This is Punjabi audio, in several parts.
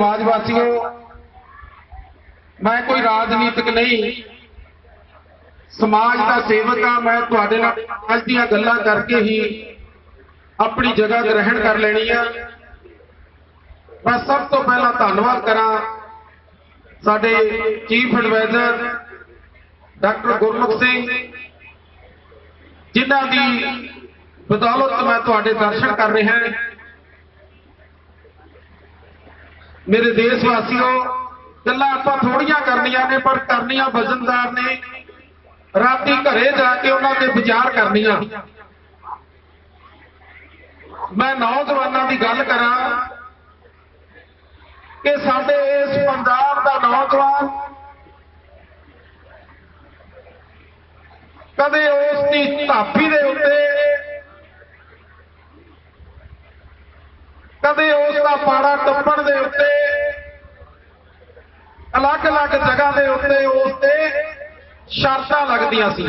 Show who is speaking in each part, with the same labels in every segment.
Speaker 1: ਸਮਾਜ ਵਾਸੀਓ, ਮੈਂ ਕੋਈ ਰਾਜਨੀਤਿਕ ਨਹੀਂ, ਸਮਾਜ ਦਾ ਸੇਵਕ ਆ, ਮੈਂ ਤੁਹਾਡੇ ਨਾਲ ਅੱਜ ਦੀਆਂ ਗੱਲਾਂ ਕਰਕੇ ਹੀ ਆਪਣੀ ਜਗ੍ਹਾ ਗ੍ਰਹਿਣ ਕਰ ਲੈਣੀ ਆ। ਮੈਂ ਸਭ ਤੋਂ ਪਹਿਲਾਂ ਧੰਨਵਾਦ ਕਰਾਂ ਸਾਡੇ chief adviser doctor Gurmukh Singh, ਜਿਨ੍ਹਾਂ ਦੀ ਬਦੌਲਤ ਮੈਂ ਤੁਹਾਡੇ ਦਰਸ਼ਨ ਕਰ ਰਿਹਾ। ਹਾਂ ਮੇਰੇ ਦੇਸ਼ ਵਾਸੀਓ, ਗੱਲਾਂ ਆਪਾਂ ਥੋੜੀਆਂ ਕਰਨੀਆਂ ਨੇ, ਪਰ ਕਰਨੀਆਂ ਵਜ਼ਨਦਾਰ ਨੇ। ਰਾਤੀ ਘਰੇ ਜਾ ਕੇ ਉਹਨਾਂ ਤੇ ਵਿਚਾਰ ਕਰਨੀਆਂ। ਮੈਂ ਨੌਜਵਾਨਾਂ ਦੀ ਗੱਲ ਕਰਾਂ ਕਿ ਸਾਡੇ ਇਸ ਪੰਜਾਬ ਦਾ ਨੌਜਵਾਨ ਕਦੇ ਉਸ ਦੀ ਧਾਪੀ ਦੇ ਉੱਤੇ ਕਦੇ ਉਸ ਦਾ ਪਾੜਾ ਟੱਪਣ ਦੇ ਉੱਤੇ ਅਲੱਗ-ਅਲੱਗ ਜਗ੍ਹਾ ਦੇ ਉੱਤੇ ਉਸ ਤੇ ਸ਼ਰਤਾਂ ਲੱਗਦੀਆਂ ਸੀ।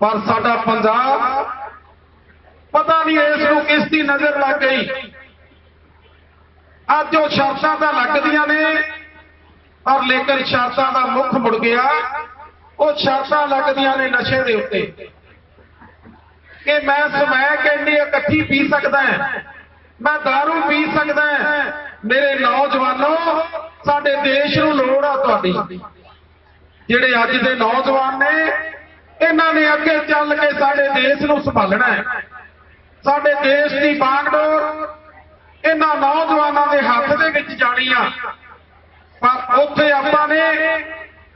Speaker 1: ਪਰ ਸਾਡਾ ਪੰਜਾਬ ਪਤਾ ਨਹੀਂ ਇਸ ਨੂੰ ਕਿਸ ਦੀ ਨਜ਼ਰ ਲੱਗ ਗਈ। ਅੱਜ ਉਹ ਸ਼ਰਤਾਂ ਤਾਂ ਲੱਗਦੀਆਂ ਨੇ, ਪਰ ਲੇਕਿਨ ਸ਼ਰਤਾਂ ਦਾ ਮੁੱਖ ਮੁੜ ਗਿਆ। ਉਹ ਸ਼ਰਤਾਂ ਲੱਗਦੀਆਂ ਨੇ ਨਸ਼ੇ ਦੇ ਉੱਤੇ। ਕਿ ਮੈਂ ਸਮੈਕ ਇੰਨੀ ਇਕੱਠੀ ਪੀ ਸਕਦਾ ਮੈਂ दारू ਪੀ ਸਕਦਾ ਮੇਰੇ ਨੌਜਵਾਨੋ, ਸਾਡੇ ਦੇਸ਼ ਨੂੰ ਲੋੜ ਆ ਤੁਹਾਡੀ। ਜਿਹੜੇ ਅੱਜ ਦੇ ਨੌਜਵਾਨ ਨੇ, ਇਹਨਾਂ ਨੇ ਅੱਗੇ ਚੱਲ ਕੇ ਸਾਡੇ ਦੇਸ਼ ਨੂੰ ਸੰਭਾਲਣਾ ਹੈ। ਸਾਡੇ ਦੇਸ਼ ਦੀ ਬਾਗਡੋਰ ਇਹਨਾਂ ਨੌਜਵਾਨਾਂ ਦੇ ਹੱਥ ਦੇ ਵਿੱਚ ਜਾਣੀ ਆ। ਪਰ ਉੱਥੇ ਆਪਾਂ ਨੇ,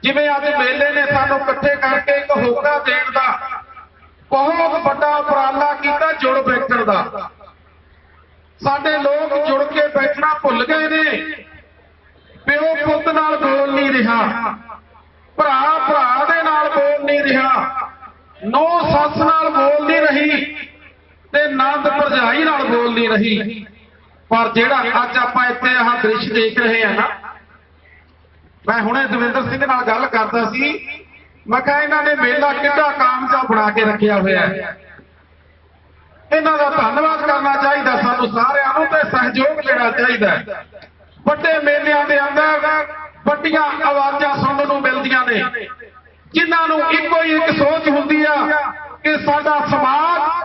Speaker 1: ਜਿਵੇਂ ਅੱਜ ਮੇਲੇ ਨੇ ਸਾਨੂੰ ਇਕੱਠੇ ਕਰਕੇ ਇੱਕ ਹੋਕਾ ਦੇਣ ਦਾ ਜੁੜ ਦਾ। ਸਾਡੇ ਲੋਕ ਜੁੜ ਕੇ ਬੈਠਣਾ ਭੁੱਲ ਗਏ ਨੇ। ਪਿਓ ਪੁੱਤ ਨਾਲ ਬੋਲ ਨਹੀਂ ਰਿਹਾ। ਭਰਾ ਭਰਾ ਦੇ ਨਾਲ ਬੋਲ ਨਹੀਂ ਰਿਹਾ। ਨੌ ਸੱਸ ਨਾਲ ਬੋਲ ਨਹੀਂ ਰਹੀ ਤੇ ਨੰਦ ਭਰਜਾਈ ਨਾਲ ਬੋਲ ਨਹੀਂ ਰਹੀ। ਪਰ ਜਿਹੜਾ ਅੱਜ ਆਪਾਂ ਇੱਥੇ ਆਹ ਦ੍ਰਿਸ਼ ਦੇਖ ਰਹੇ ਆ ਨਾ, ਮੈਂ ਹੁਣੇ ਦਵਿੰਦਰ ਸਿੰਘ ਨਾਲ ਗੱਲ ਕਰਦਾ ਸੀ। ਮੈਂ ਕਿਹਾ ਇਹਨਾਂ ਨੇ ਮੇਲਾ ਕਿੱਡਾ ਕਾਮਯਾਬ ਬਣਾ ਕੇ ਰੱਖਿਆ ਹੋਇਆ ਹੈ। ਇਹਨਾਂ ਦਾ ਧੰਨਵਾਦ ਕਰਨਾ ਚਾਹੀਦਾ, ਸਾਨੂੰ ਸਾਰਿਆਂ ਨੂੰ ਤੇ ਸਹਿਯੋਗ ਲੈਣਾ ਚਾਹੀਦਾ ਵੱਡੇ ਮੇਲਿਆਂ ਦੇ ਅੰਦਰ ਵੱਡੀਆਂ ਆਵਾਜ਼ਾਂ ਸੁਣਨ ਨੂੰ ਮਿਲਦੀਆਂ ਨੇ। ਜਿਨ੍ਹਾਂ ਨੂੰ ਇੱਕੋ ਹੀ ਇੱਕ ਸੋਚ ਹੁੰਦੀ ਆ ਕਿ ਸਾਡਾ ਸਮਾਜ